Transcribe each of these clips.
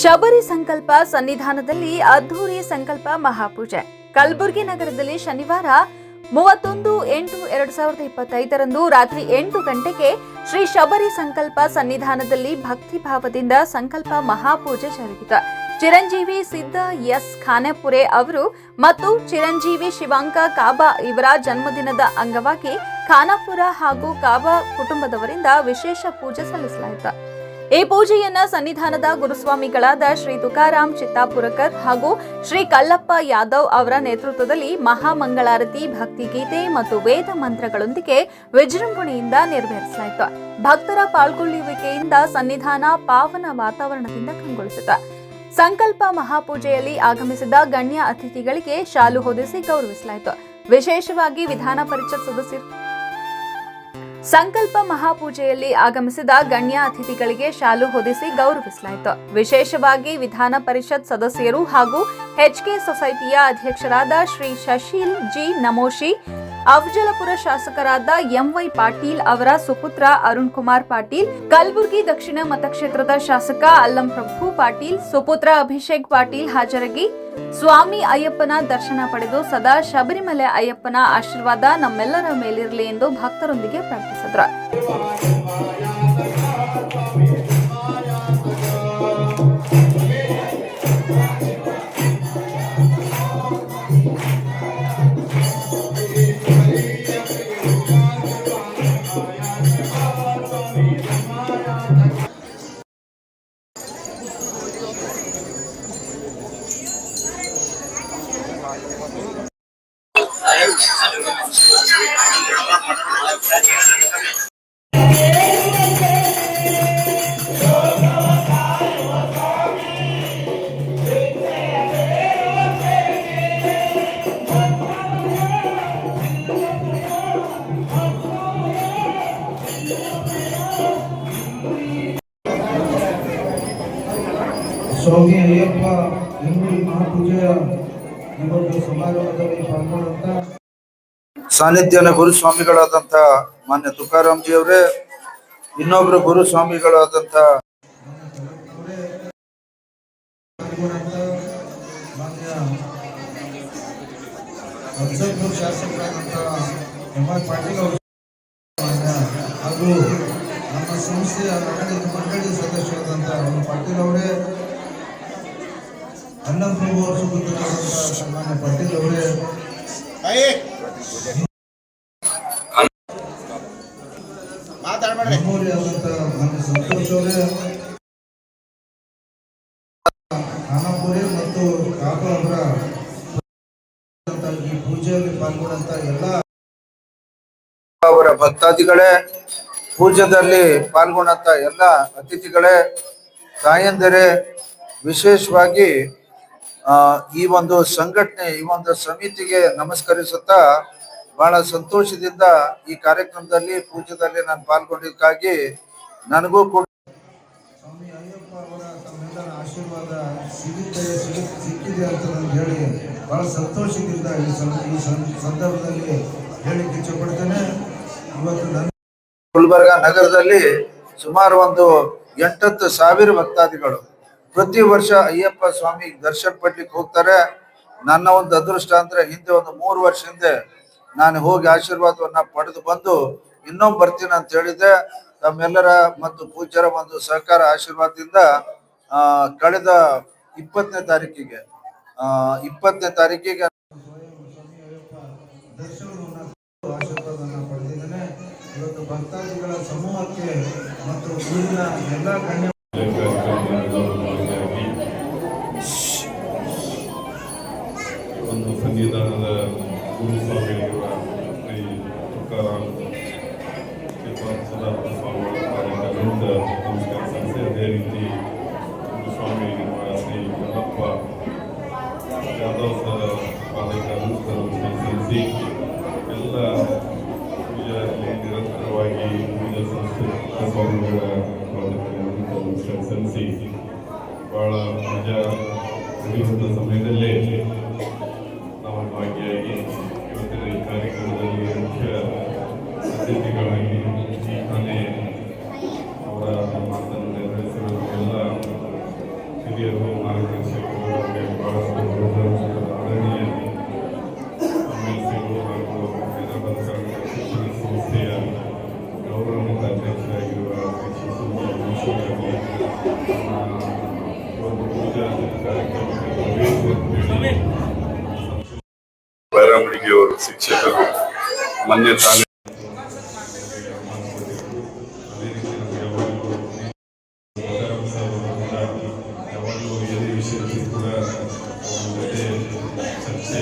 ಶಬರಿ ಸಂಕಲ್ಪ ಸನ್ನಿಧಾನದಲ್ಲಿ ಅದ್ಧೂರಿ ಸಂಕಲ್ಪ ಮಹಾಪೂಜೆ. ಕಲಬುರಗಿ ನಗರದಲ್ಲಿ ಶನಿವಾರ ಮೂವತ್ತೊಂದು ಎಂಟು ಎರಡ್ ಸಾವಿರದ ಇಪ್ಪತ್ತೈದರಂದು ರಾತ್ರಿ ಎಂಟು ಗಂಟೆಗೆ ಶ್ರೀ ಶಬರಿ ಸಂಕಲ್ಪ ಸನ್ನಿಧಾನದಲ್ಲಿ ಭಕ್ತಿ ಭಾವದಿಂದ ಸಂಕಲ್ಪ ಮಹಾಪೂಜೆ ಜರುಗಿತು. ಚಿರಂಜೀವಿ ಸಿದ್ದ ಎಸ್ ಖಾನೆಪುರೆ ಅವರು ಮತ್ತು ಚಿರಂಜೀವಿ ಶಿವಾಂಕ ಕಾಬಾ ಇವರ ಜನ್ಮದಿನದ ಅಂಗವಾಗಿ ಖಾನಾಪುರ ಹಾಗೂ ಕಾಬಾ ಕುಟುಂಬದವರಿಂದ ವಿಶೇಷ ಪೂಜೆ ಸಲ್ಲಿಸಲಾಯಿತು. ಈ ಪೂಜೆಯನ್ನ ಸನ್ನಿಧಾನದ ಗುರುಸ್ವಾಮಿಗಳಾದ ಶ್ರೀ ತುಕಾರಾಮ್ ಚಿತ್ತಾಪುರಕರ್ ಹಾಗೂ ಶ್ರೀ ಕಲ್ಲಪ್ಪ ಯಾದವ್ ಅವರ ನೇತೃತ್ವದಲ್ಲಿ ಮಹಾಮಂಗಳಾರತಿ, ಭಕ್ತಿಗೀತೆ ಮತ್ತು ವೇದ ಮಂತ್ರಗಳೊಂದಿಗೆ ವಿಜೃಂಭಣೆಯಿಂದ ನೆರವೇರಿಸಲಾಯಿತು. ಭಕ್ತರ ಪಾಲ್ಗೊಳ್ಳುವಿಕೆಯಿಂದ ಸನ್ನಿಧಾನ ಪಾವನ ವಾತಾವರಣದಿಂದ ಕಂಗೊಳಿಸಿತು. ಸಂಕಲ್ಪ ಮಹಾಪೂಜೆಯಲ್ಲಿ ಆಗಮಿಸಿದ ಗಣ್ಯ ಅತಿಥಿಗಳಿಗೆ ಶಾಲು ಹೊದಿಸಿ ಗೌರವಿಸಲಾಯಿತು. ವಿಶೇಷವಾಗಿ ವಿಧಾನ ಪರಿಷತ್ ಸದಸ್ಯರು ಸಂಕಲ್ಪ ಮಹಾಪೂಜೆಯಲ್ಲಿ ಆಗಮಿಸಿದ ಗಣ್ಯ ಅತಿಥಿಗಳಿಗೆ ಶಾಲು ಹೊದಿಸಿ ಗೌರವಿಸಲಾಯಿತು. ವಿಶೇಷವಾಗಿ ವಿಧಾನ ಪರಿಷತ್ ಸದಸ್ಯರು ಹಾಗೂ ಹೆಚ್ಕೆ ಸೊಸೈಟಿಯ ಅಧ್ಯಕ್ಷರಾದ ಶ್ರೀ ಶಶೀಲ್ ಜಿ ನಮೋಶಿ ಅಫಜಲಪುರ ಶಾಸಕರಾದ ಎಂವೈ ಪಾಟೀಲ್ ಅವರ ಸುಪುತ್ರ ಅರುಣ್ ಕುಮಾರ್ ಪಾಟೀಲ್, ಕಲಬುರಗಿ ದಕ್ಷಿಣ ಮತಕ್ಷೇತ್ರದ ಶಾಸಕ ಅಲ್ಲಂ ಪ್ರಭು ಪಾಟೀಲ್, ಸುಪುತ್ರ ಅಭಿಷೇಕ್ ಪಾಟೀಲ್ ಹಾಜರಾಗಿ ಸ್ವಾಮಿ ಅಯ್ಯಪ್ಪನ ದರ್ಶನ ಪಡೆದು ಸದಾ ಶಬರಿಮಲೆ ಅಯ್ಯಪ್ಪನ ಆಶೀರ್ವಾದ ನಮ್ಮೆಲ್ಲರ ಮೇಲಿರಲಿ ಎಂದು ಭಕ್ತರೊಂದಿಗೆ ಪ್ರಾರ್ಥಿಸಿದ್ರು. ಸ್ವಾಮಿ ಅಯ್ಯಪ್ಪ ಹಿಂದೂ ಮಹಾಪೂಜೆಯ ಈ ಒಂದು ಸಮಾರಂಭದಲ್ಲಿ ಪಾಲ್ಗೊಂಡಂತ ಸಾನ್ನಿಧ್ಯನ ಗುರುಸ್ವಾಮಿಗಳಾದಂಥ ಮಾನ್ಯ ತುಕಾರಾಮ್ಜಿ ಅವರೇ ಇನ್ನೊಬ್ರು ಗುರು ಸ್ವಾಮಿಗಳಾದಂತ ಮಾನ್ಯ ಅಫಜಲ್ಪುರ್ ಶಾಸಕರಾದಂಥ ಎಂ ಆರ್ ಪಾಟೀಲ್ ಅವರು ಮಾನ್ಯ ಹಾಗೂ ನಮ್ಮ ಸಂಸ್ಥೆಯ ಮಂಡಳಿ ಮಂಡಳಿ ಸದಸ್ಯರಾದಂಥ ಎಂ ಪಾಟೀಲ್ ಅವರೇ ಅನ್ನಪ್ರಭು ಅವರು ಸುಪುತ್ರರಾದಂಥ ಸನ್ಮಾನ್ಯ ಪಾಟೀಲ್ ಅವರೇ ಮತ್ತು ಕಾಪ ಅವರ. ಈ ಪೂಜೆಯಲ್ಲಿ ಪಾಲ್ಗೊಂಡಂತ ಎಲ್ಲ ಅವರ ಭಕ್ತಾದಿಗಳೇ, ಪೂಜೆದಲ್ಲಿ ಪಾಲ್ಗೊಂಡಂತ ಎಲ್ಲ ಅತಿಥಿಗಳೇ, ತಾಯಂದಿರೆ, ವಿಶೇಷವಾಗಿ ಈ ಒಂದು ಸಂಘಟನೆ, ಈ ಒಂದು ಸಮಿತಿಗೆ ನಮಸ್ಕರಿಸುತ್ತಾ ಬಹಳ ಸಂತೋಷದಿಂದ ಈ ಕಾರ್ಯಕ್ರಮದಲ್ಲಿ ಪೂಜೆದಲ್ಲಿ ನಾನು ಪಾಲ್ಗೊಂಡಿದ್ದಕ್ಕಾಗಿ ನನಗೂ ಕೂಡ ಸ್ವಾಮಿ ಅಯ್ಯಪ್ಪ ಅವರ ತಮ್ಮೆಲ್ಲರ ಆಶೀರ್ವಾದ ಸಿಗುತ್ತೆ ಸಿಗು- ಸಿಕ್ಕಿದೆ ಅಂತ ನಾನು ಹೇಳಿ ಬಹಳ ಸಂತೋಷದಿಂದ ಈ ಸಂದರ್ಭದಲ್ಲಿ ಹೇಳಿಕ್ಕೆ ಇಚ್ಛಪಡ್ತೇನೆ. ಇವತ್ತು ನನ್ನ ಗುಲ್ಬರ್ಗ ನಗರದಲ್ಲಿ ಸುಮಾರು ಒಂದು ಎಂಟತ್ತು ಸಾವಿರ ಭಕ್ತಾದಿಗಳು ಪ್ರತಿ ವರ್ಷ ಅಯ್ಯಪ್ಪ ಸ್ವಾಮಿ ದರ್ಶನ ಪಡ್ಲಿಕ್ಕೆ ಹೋಗ್ತಾರೆ. ನನ್ನ ಒಂದು ಅದೃಷ್ಟ ಅಂದ್ರೆ ಹಿಂದೆ ಒಂದು ಮೂರು ವರ್ಷ ಹಿಂದೆ ನಾನು ಹೋಗಿ ಆಶೀರ್ವಾದವನ್ನ ಪಡೆದು ಬಂದು ಇನ್ನೊಮ್ಮೆ ಬರ್ತೀನಿ ಅಂತ ಹೇಳಿದ್ದೆ. ತಮ್ಮೆಲ್ಲರ ಮತ್ತು ಪೂಜ್ಯರ ಒಂದು ಸಹಕಾರ ಆಶೀರ್ವಾದದಿಂದ ಆ ಕಳೆದ ಇಪ್ಪತ್ತನೇ ತಾರೀಕಿಗೆ ಆ ಇಪ್ಪತ್ತನೇ ತಾರೀಕಿಗೆ ದರ್ಶನವನ್ನು ಆಶೀರ್ವಾದವನ್ನು ಪಡೆದಿದ್ದೇನೆ. ಇವತ್ತು ಭಕ್ತಾದಿಗಳ ಸಮೂಹಕ್ಕೆ ಮತ್ತು ಊರಿನ ಎಲ್ಲ ಗಣ್ಯ ಒಂದು ಸಂವಿಧಾನದ ನಮಸ್ಕಾರ ಸಲ್ಲಿಸಿ ಅದೇ ರೀತಿ ಗುರುಸ್ವಾಮಿಗಳಿರುವ ಶ್ರೀ ಕಲ್ಲಪ್ಪ ಯಾದವ್ ಸರ್ ಪಾದಕರನ್ನು ಸಲ್ಲಿಸಿ ಎಲ್ಲ ಪೂಜೆಯಲ್ಲಿ ನಿರಂತರವಾಗಿ ಪೂಜಾ ಸಂಸ್ಥೆ ಸ್ವಾಮಿಗಳ ಪಾದಕರನ್ನು ನಮಸ್ಕಾರ ಸಲ್ಲಿಸಿ ಬಹಳ ಮಜಾ ನಡೆಯುವಂಥ ಸಮಯದಲ್ಲೇ ಭಾಗಿಯಾಗಿ ಇವತ್ತಿನ ಈ ಕಾರ್ಯಕ್ರಮದಲ್ಲಿ ಮುಖ್ಯ ಅತಿಥಿಗಳಾಗಿ ವಿಷಯದಲ್ಲಿ ಕೂಡ ಅವರ ಜೊತೆ ಚರ್ಚೆ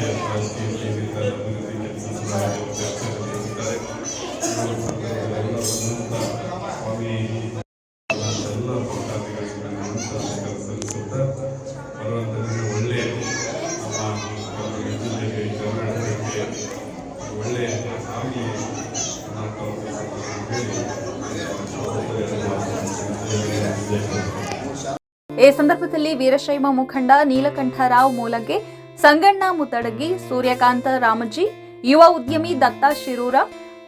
ಈ ಸಂದರ್ಭದಲ್ಲಿ ವೀರಶೈವ ಮುಖಂಡ ನೀಲಕಂಠರಾವ್ ಮೂಲಗೆ ಸಂಗಣ್ಣ ಮುತಡಗಿ ಸೂರ್ಯಕಾಂತ ರಾಮಜಿ, ಯುವ ಉದ್ಯಮಿ ದತ್ತ ಶಿರೂರ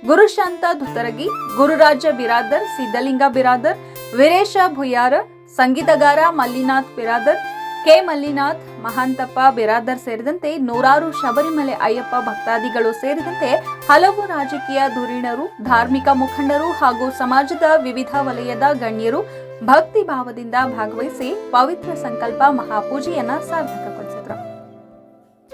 ಗುರುಶಾಂತ ಧುತರಗಿ, ಗುರುರಾಜ ಬಿರಾದರ್ ಸಿದ್ದಲಿಂಗ ಬಿರಾದರ್, ವೀರೇಶ ಭುಯಾರ ಸಂಗೀತಗಾರ ಮಲ್ಲಿನಾಥ್ ಬಿರಾದರ್, ಕೆ ಮಲ್ಲಿನಾಥ್, ಮಹಾಂತಪ್ಪ ಬಿರಾದರ್ ಸೇರಿದಂತೆ ನೂರಾರು ಶಬರಿಮಲೆ ಅಯ್ಯಪ್ಪ ಭಕ್ತಾದಿಗಳು ಸೇರಿದಂತೆ ಹಲವು ರಾಜಕೀಯ ಧುರೀಣರು, ಧಾರ್ಮಿಕ ಮುಖಂಡರು ಹಾಗೂ ಸಮಾಜದ ವಿವಿಧ ವಲಯದ ಗಣ್ಯರು ಭಕ್ತಿ ಭಾವದಿಂದ ಭಾಗವಹಿಸಿ ಪವಿತ್ರ ಸಂಕಲ್ಪ ಮಹಾಪೂಜೆಯನ್ನ ಸಾರ್ಥಕಗೊಳಿಸಿದರು